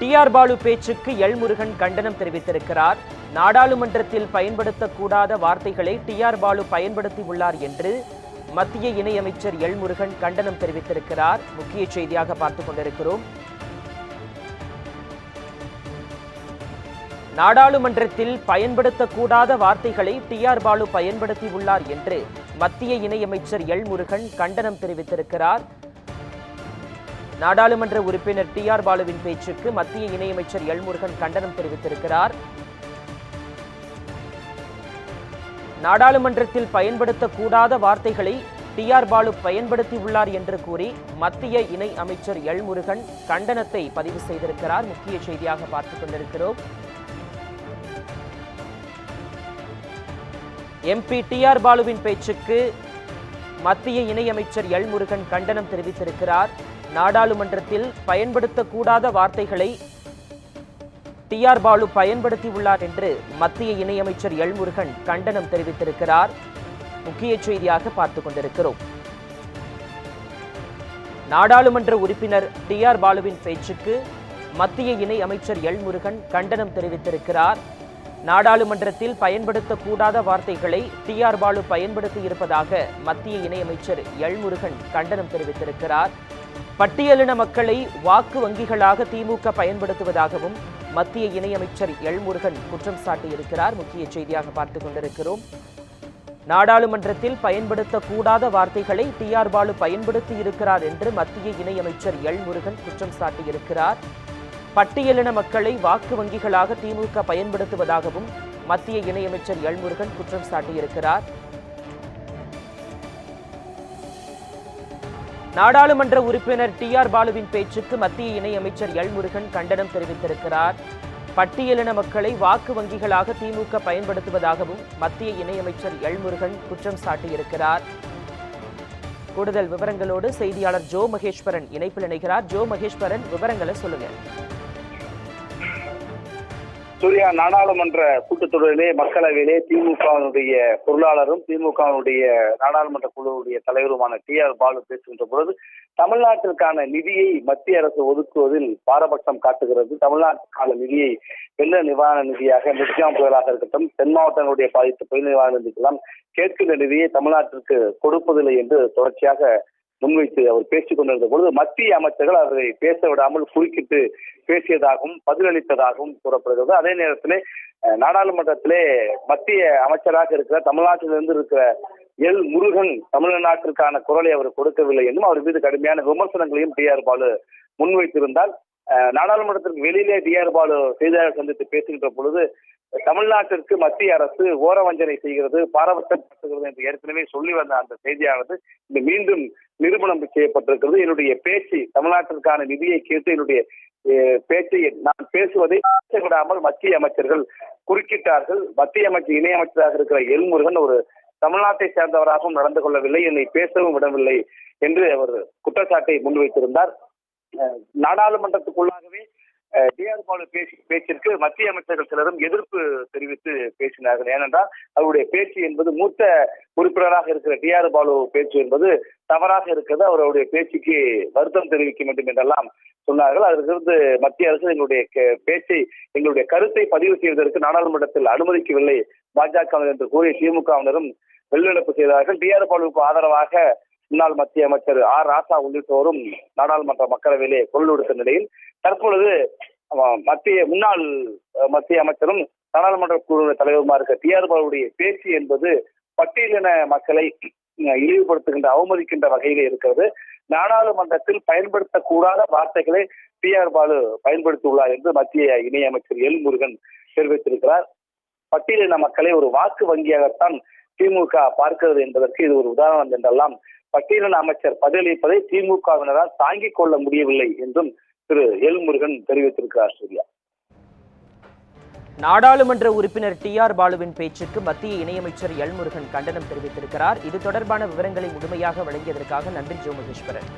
D R Balu பேச்சுக்கு L Murugan கண்டனம் தெரிவித்திருக்கிறார். நாடாளுமன்றத்தில் பயன்படுத்தக்கூடாத வார்த்தைகளை டி ஆர் பாலு பயன்படுத்தி உள்ளார் என்று மத்திய இணையமைச்சர் எல் முருகன் கண்டனம் தெரிவித்திருக்கிறார். முக்கிய செய்தியாக பார்த்துக் கொண்டிருக்கிறோம். நாடாளுமன்றத்தில் பயன்படுத்தக்கூடாத வார்த்தைகளை டி ஆர் பாலு பயன்படுத்தி உள்ளார் என்று மத்திய இணையமைச்சர் எல் முருகன் கண்டனம் தெரிவித்திருக்கிறார். நாடாளுமன்ற உறுப்பினர் டி ஆர் பாலுவின் பேச்சுக்கு மத்திய இணையமைச்சர் எல்முருகன் கண்டனம் தெரிவித்திருக்கிறார். நாடாளுமன்றத்தில் பயன்படுத்தக்கூடாத வார்த்தைகளை டி ஆர் பாலு பயன்படுத்தி உள்ளார் என்று கூறி மத்திய இணை அமைச்சர் எல்முருகன் கண்டனத்தை பதிவு செய்திருக்கிறார். முக்கிய செய்தியாக பார்த்துக் கொண்டிருக்கிறோம். எம்பி டி ஆர் பாலுவின் பேச்சுக்கு மத்திய இணையமைச்சர் எல்முருகன் கண்டனம் தெரிவித்திருக்கிறார். நாடாளுமன்றத்தில் பயன்படுத்தக்கூடாத வார்த்தைகளை டி ஆர் பாலு பயன்படுத்தியுள்ளார் என்று மத்திய இணையமைச்சர் எல்முருகன் கண்டனம் தெரிவித்திருக்கிறார். முக்கிய செய்தியாக பார்த்துக் கொண்டிருக்கிறோம். நாடாளுமன்ற உறுப்பினர் டி ஆர் பாலுவின் பேச்சுக்கு மத்திய இணை அமைச்சர் எல் முருகன் கண்டனம் தெரிவித்திருக்கிறார். நாடாளுமன்றத்தில் பயன்படுத்தக்கூடாத வார்த்தைகளை டி ஆர் பாலு பயன்படுத்தி இருப்பதாக மத்திய இணையமைச்சர் எல் முருகன் கண்டனம் தெரிவித்திருக்கிறார். பட்டியலின மக்களை வாக்கு வங்கிகளாக திமுக பயன்படுத்துவதாகவும் மத்திய இணையமைச்சர் எல்முருகன் குற்றம் சாட்டியிருக்கிறார். முக்கிய செய்தியாக பார்த்துக் கொண்டிருக்கிறோம். நாடாளுமன்றத்தில் பயன்படுத்தக்கூடாத வார்த்தைகளை டி ஆர் பாலு பயன்படுத்தி இருக்கிறார் என்று மத்திய இணையமைச்சர் எல் முருகன் குற்றம் சாட்டியிருக்கிறார். பட்டியலின மக்களை வாக்கு வங்கிகளாக திமுக பயன்படுத்துவதாகவும் மத்திய இணையமைச்சர் எல் முருகன் குற்றம் சாட்டியிருக்கிறார். நாடாளுமன்ற உறுப்பினர் டி ஆர் பாலுவின் பேச்சுக்கு மத்திய இணையமைச்சர் எல் முருகன் கண்டனம் தெரிவித்திருக்கிறார். பட்டியலின மக்களை வாக்கு வங்கிகளாக திமுக பயன்படுத்துவதாகவும் மத்திய இணையமைச்சர் எல் முருகன் குற்றம் சாட்டியிருக்கிறார். கூடுதல் விவரங்களோடு செய்தியாளர் ஜோ மகேஸ்வரன் இணைப்பில் இணைகிறார். ஜோ மகேஸ்வரன் விவரங்களை சொல்லுங்க. சூர்யா நாடாளுமன்ற கூட்டத்தொடரிலே மக்களவையிலே திமுகவினுடைய பொருளாளரும் திமுகவினுடைய நாடாளுமன்ற குழுவுடைய தலைவருமான டி ஆர் பாலு பேசுகின்ற பொழுது தமிழ்நாட்டிற்கான நிதியை மத்திய அரசு ஒதுக்குவதில் பாரபட்சம் காட்டுகிறது. தமிழ்நாட்டுக்கான நிதியை வெள்ள நிவாரண நிதியாக மிர்ஜாம் புயலாக இருக்கட்டும் தென் மாவட்டங்களுடைய பாதித்த புயல் நிவாரண நிதிக்கெல்லாம் கேட்கின்ற நிதியை தமிழ்நாட்டிற்கு கொடுப்பதில்லை என்று தொடர்ச்சியாக முன்வைத்து அவர் பேசிக் கொண்டிருந்த பொழுது மத்திய அமைச்சர்கள் அவரை பேச விடாமல் குறுக்கிட்டு பேசியதாகவும் பதிலளித்ததாகவும் கூறப்படுகிறது. அதே நேரத்திலே நாடாளுமன்றத்திலே மத்திய அமைச்சராக இருக்கிற தமிழ்நாட்டிலிருந்து இருக்கிற எல். முருகன் தமிழ்நாட்டிற்கான குரலை அவர் கொடுக்கவில்லை என்றும் அவர் மீது கடுமையான விமர்சனங்களையும் டி. ஆர். பாலு முன்வைத்திருந்தால் அஹ், நாடாளுமன்றத்திற்கு வெளியிலே டி. ஆர். பாலு செய்தியாளர் சந்தித்து பேசுகின்ற பொழுது தமிழ்நாட்டிற்கு மத்திய அரசு ஓரவஞ்சனை செய்கிறது பாரபட்சப்படுத்துகிறது என்று ஏற்கனவே சொல்லி வந்த அந்த செய்தியானது இன்று மீண்டும் நிறுவனம் செய்யப்பட்டிருக்கிறது. என்னுடைய பேச்சு தமிழ்நாட்டிற்கான நிதியை கேட்டு என்னுடைய பேச்சை நான் பேசுவதை விடாமல் மத்திய அமைச்சர்கள் குறுக்கிட்டார்கள். மத்திய அமைச்சர் இணையமைச்சராக இருக்கிற எல்முருகன் ஒரு தமிழ்நாட்டை சேர்ந்தவராகவும் நடந்து கொள்ளவில்லை. என்னை பேசவும் விடவில்லை என்று அவர் குற்றச்சாட்டை முன்வைத்திருந்தார். அஹ், நாடாளுமன்றத்துக்குள்ளாகவே டிஆர் பாலு பேசி பேச்சிற்கு மத்திய அமைச்சர்கள் சிலரும் எதிர்ப்பு தெரிவித்து பேசினார்கள். ஏனென்றால் அவருடைய பேச்சு என்பது மூத்த உறுப்பினராக இருக்கிற டிஆர் பாலு பேச்சு என்பது தவறாக இருக்கிறது. அவருடைய பேச்சுக்கு வருத்தம் தெரிவிக்க வேண்டும் என்றெல்லாம் சொன்னார்கள். அதிலிருந்து மத்திய அரசு எங்களுடைய பேச்சை எங்களுடைய கருத்தை பதிவு செய்வதற்கு நாடாளுமன்றத்தில் அனுமதிக்கவில்லை. பாஜகவினர் என்று கூறி திமுகவினரும் வெளிநடப்பு செய்தார்கள். டிஆர் பாலுவுக்கு ஆதரவாக முன்னாள் மத்திய அமைச்சர் ஆர் ராசா உள்ளிட்டோரும் நாடாளுமன்ற மக்களவையிலே குரல் கொடுத்த நிலையில் தற்பொழுது மத்திய முன்னாள் மத்திய அமைச்சரும் நாடாளுமன்ற குழு தலைவருமா இருக்க டி ஆர் பாலுடைய பேச்சு என்பது பட்டியலின மக்களை இழிவுபடுத்துகின்ற அவமதிக்கின்ற வகையிலே இருக்கிறது. நாடாளுமன்றத்தில் பயன்படுத்தக்கூடாத வார்த்தைகளை டி ஆர் பாலு பயன்படுத்தியுள்ளார் என்று மத்திய இணையமைச்சர் எல் முருகன் தெரிவித்திருக்கிறார். பட்டியலின மக்களை ஒரு வாக்கு வங்கியாகத்தான் திமுக பார்க்கிறது என்பதற்கு இது ஒரு உதாரணம் என்றெல்லாம் பட்டியலின அமைச்சர் பதிலளிப்பதை திமுகவினரால் தாங்கிக் கொள்ள முடியவில்லை என்றும் திரு எல் முருகன் தெரிவித்திருக்கிறார் சூர்யா. நாடாளுமன்ற உறுப்பினர் டி ஆர் பாலுவின் பேச்சுக்கு மத்திய இணையமைச்சர் எல் முருகன் கண்டனம் தெரிவித்திருக்கிறார். இது தொடர்பான விவரங்களை முழுமையாக வழங்கியதற்காக நன்றி ஜோ. மகேஸ்வரன்